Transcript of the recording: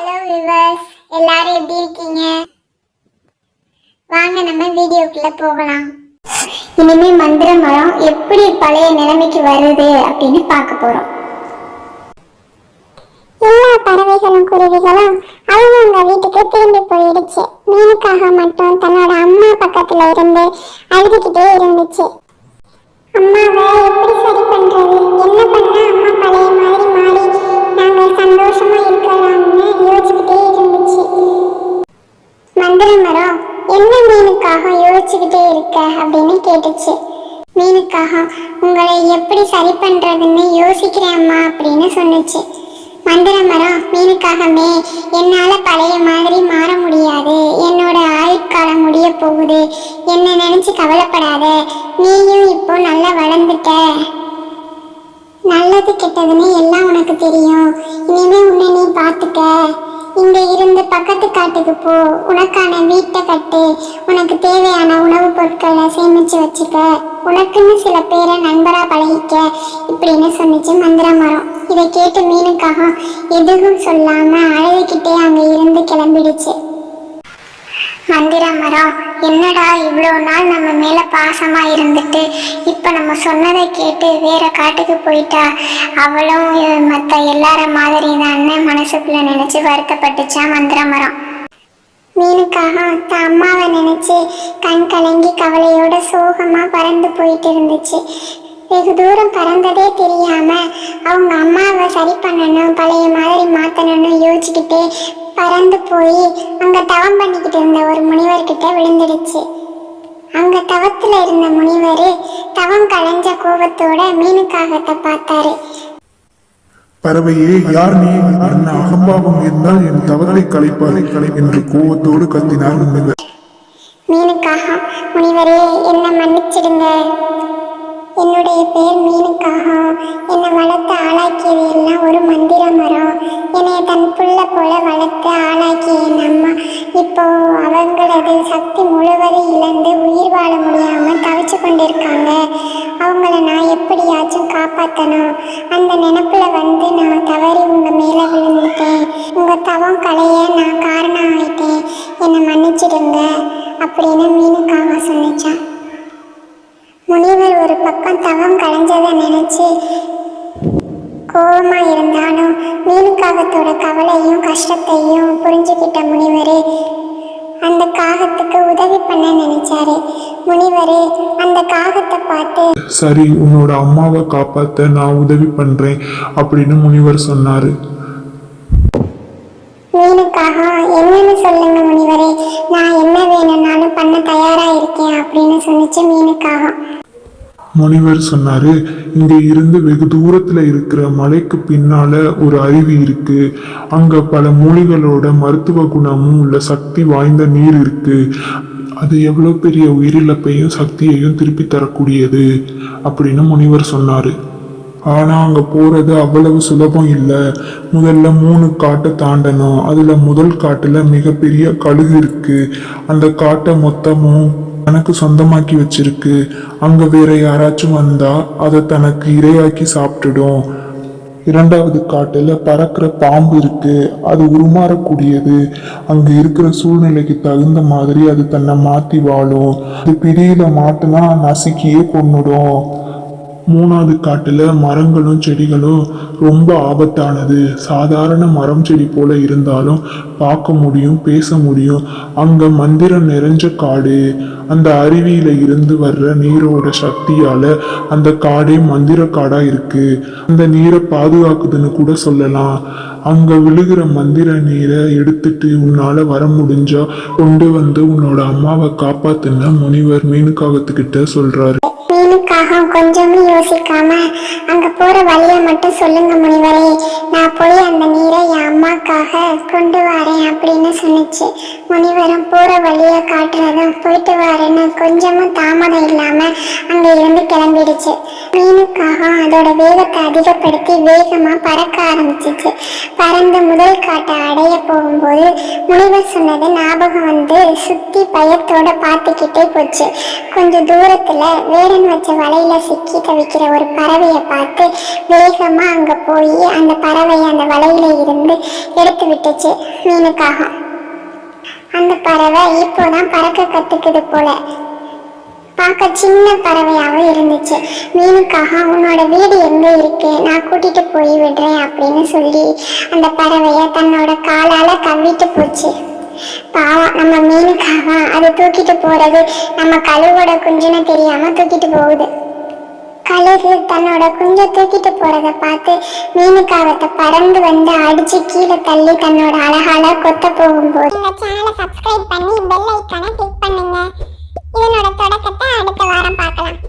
Hello viewers எல்லாரும் எப்படி இருக்கீங்க? வாங்க நம்ம வீடியோக்குள்ள போகலாம். இனிமே மந்திர மரம் எப்படி பழைய நிலைமைக்கு வருது அப்படின்னு பார்க்க போறோம். எல்லா பறவைகளும் குருவிகளும் அவங்கவுங்க வீட்டுக்கு திரும்பி போயிடுச்சு. மீனுக்காக மட்டும் தன்னோட அம்மா பக்கத்துல இருந்து அழுதுகிட்டே இருந்துச்சு. அம்மாவை எப்படி சரி பண்றது? என்ன பண்ணா அம்மா பழைய மாதிரி மாறி நாங்கள் சந்தோஷம் யோசிச்சுக்கிட்டே இருக்க அப்படின்னு கேட்டுச்சு. மீனுக்காக உங்களை எப்படி சரி பண்றதுன்னு யோசிக்கிறேம்மா அப்படின்னு சொன்னுச்சு. மந்திர மரம் மீனுக்காகவே என்னால பழைய மாதிரி மாற முடியாது. என்னோட ஆயுட்காலம் முடிய போகுது. என்ன நினைச்சு கவலைப்படாத. நீயும் இப்போ நல்லா வளர்ந்துட்ட. நல்லது கெட்டதுன்னு எல்லாம் உனக்கு தெரியும். இனிமே உன்னை நீ பார்த்துக்க. இங்க இருந்து பக்கத்து காட்டுக்கு போ. உனக்கான வீட்டை கட்டு. உனக்கு தேவையான உணவுப் பொருட்களை சேமிச்சு வச்சுக்க. உனக்குன்னு சில பேரை நண்பரா பழகிக்க. இப்படின்னு சொன்னிச்சு மந்திர மரம் இதை கேட்டு மீனுக்காக எதுவும் சொல்லாம அழுதுகிட்டே அங்க இருந்து கிளம்பிடுச்சு. மந்திர மரம் என்னடா இவ்வளோ நாள் நம்ம மேலே பாசமாக இருந்துட்டு? இப்போ நம்ம சொன்னதை கேட்டு வேற காட்டுக்கு போயிட்டா? அவளும் மற்ற எல்லார மாதிரி தானே மனசுக்குள்ள நினச்சி வருத்தப்பட்டுச்சா மந்திர மரம் மீனுக்காக அத்த அம்மாவை நினைச்சு கண் கலங்கி கவலையோட சோகமா பறந்து போயிட்டு இருந்துச்சு வெகு தூரம் பறந்ததே தெரியாம அவங்க அம்மாவை சரி பண்ணணும் பழைய மாதிரி மாத்தணும்னு யோசிச்சுக்கிட்டே பறந்து போய் அங்க தவம் பண்ணிக்கிட்டு இருந்த ஒரு முனிவர்கிட்ட விழுந்துடுச்சு. அங்க தவத்துல இருந்த முனிவர் தவம் களைஞ்ச கோபத்தோட மீனுக்காகத்தை பார்த்தாரு. பறவையே யார் நீ? என்ன அகம்பாவம் இருந்தால் என் தவறை களைப்பாரை கலை என்று கோவத்தோடு கத்தினார் முனிவர். மீனுக்காக முனிவரே என்னை மன்னிச்சிடுங்க. பேர் மீனுக்காக என்னை வளர்த்து ஆளாக்கியது எல்லாம் ஒரு மந்திர மரம். என்னை தன் புள்ள போல வளர்த்து ஆளாக்கிய என் அம்மா இப்போ அவங்களது சக்தி முழுவதும் இழந்து உயிர் வாழ முடியாமல் தவிச்சு கொண்டிருக்காங்க. அவங்கள நான் எப்படியாச்சும் காப்பாற்றணும் அந்த நினப்பில் வந்து நான் தவறி உங்கள் மேலே விழுந்துட்டேன். உங்கள் தவம் களைய நான் காரணம் ஆயிட்டேன். என்னை மன்னிச்சிடுங்க அப்படின்னு மீனுக்காக சொன்னிச்சான். ஒரு பக்கம் தவம் களைஞ்சதை நினைச்சு கோபமா இருந்தாலும் மீனுக்காகத்தோட கவலையும் கஷ்டத்தையும் புரிஞ்சுக்கிட்ட முனிவர் அந்த காகத்துக்கு உதவி பண்ண நினைச்சாரு. முனிவர் அந்த காகத்தை பார்த்து சரி உன்னோட அம்மாவை காப்பாத்த நான் உதவி பண்றேன் அப்படின்னு முனிவர் சொன்னாரு. மீனுக்காக என்னன்னு சொல்லுங்க முனிவரே நான் என்ன வேணும்னாலும் பண்ண தயாரா இருக்கேன் அப்படின்னு சொன்னிச்சு மீனுக்காக. முனிவர் சொன்னாரு இங்க இருந்து வெகு தூரத்துல இருக்கிற மலைக்கு பின்னால ஒரு அருவி இருக்கு. அங்க பல மூலிகளோட மருத்துவ குணமும் உள்ள சக்தி வாய்ந்த நீர் இருக்கு. அது எவ்வளவு பெரிய உயிரிழப்பையும் சக்தியையும் திருப்பி தரக்கூடியது அப்படின்னு முனிவர் சொன்னாரு. ஆனா அங்க போறது அவ்வளவு சுலபம் இல்லை. முதல்ல மூணு காட்டை தாண்டணும். அதுல முதல் காட்டுல மிகப்பெரிய கழுகு இருக்கு. அந்த காட்டை மொத்தமும் தனக்கு சொந்தமாக்கி வச்சிருக்கு. அங்க வேற யாராச்சும் வந்தா அதை தனக்கு இரையாக்கி சாப்பிட்டுடும். இரண்டாவது காட்டில் பறக்கிற பாம்பு இருக்கு. அது உருமாறக்கூடியது. அங்க இருக்கிற சூழ்நிலைக்கு தகுந்த மாதிரி அது தன்னை மாத்தி வாழும். அது பிடியில மாட்டினா நசுக்கியே கொன்னுடும். மூணாவது காட்டில் மரங்களும் செடிகளும் ரொம்ப ஆபத்தானது. சாதாரண மரம் செடி போல இருந்தாலும் பார்க்க முடியும் பேச முடியும். அங்க மந்திரம் நிறைஞ்ச காடு. அந்த அருவியில இருந்து வர்ற நீரோட சக்தியால அந்த காடே மந்திர காடா இருக்கு. அந்த நீரை பாதுகாக்குதுன்னு கூட சொல்லலாம். அங்க விழுகிற மந்திர நீரை எடுத்துட்டு உன்னால வர முடிஞ்சா கொண்டு வந்து உன்னோட அம்மாவை காப்பாத்துன முனிவர் மீனுக்காகத்துக்கிட்ட சொல்றாரு. மீனுக்காக யோசிக்காம அங்க போற வழியை மட்டும் சொல்லுங்க முனிவரே. நான் போய் அந்த நீரை என் அம்மாக்காக கொண்டு வரேன் அப்படின்னு சொன்னிச்சு. முனிவரும் போற வழியை காட்டுறதும் போயிட்டு வரேன்னு கொஞ்சமும் தாமதம் இல்லாம அங்க இருந்து கிளம்பிடுச்சு. மீனுக்காக அதோட வேகத்தை அதிகப்படுத்தி வேகமா பறக்க ஆரம்பிச்சிச்சு. பறந்து முதல் காட்டை அடைய போகும்போது முனிவர் சொன்னது ஞாபகம் வந்து சுத்தி பயத்தோட பார்த்துக்கிட்டே போச்சு. கொஞ்சம் தூரத்துல வேடன் வச்ச வலையில சிக்கி தவிக்கிற ஒரு பறவையை பார்த்து வேகமா அங்க போய் அந்த பறவையை அந்த வலையில இருந்து எடுத்து விட்டுச்சு மீனுக்காக. அந்த பறவை இப்போதான் பறக்க கத்துக்குது போல. பார்க்க சின்ன பறவையாகவும் இருந்துச்சு. மீனுக்காக உன்னோட வீடு எங்க இருக்கு? நான் கூட்டிட்டு போய் விடுறேன் அப்படின்னு சொல்லி அந்த பறவையை தன்னோட காலால கவ்விட்டு போச்சு. பாவம் நம்ம மீனுக்காக அதை தூக்கிட்டு போறது நம்ம கழுவோட குஞ்சுன்னு தெரியாம தூக்கிட்டு போகுது. கழுகு தன்னோட குஞ்சை தூக்கிட்டு போறத பார்த்து மீனுக்காவத்தை பறந்து வந்து அடிச்சு கீழே தள்ளி தன்னோட அழகால கொத்த போகும்போது. இந்த சேனலை சப்ஸ்கிரைப் பண்ணி பெல் ஐக்கானை கிளிக் பண்ணுங்க. இதனோட தொடக்கத்தை அடுத்த வாரம் பார்க்கலாம்.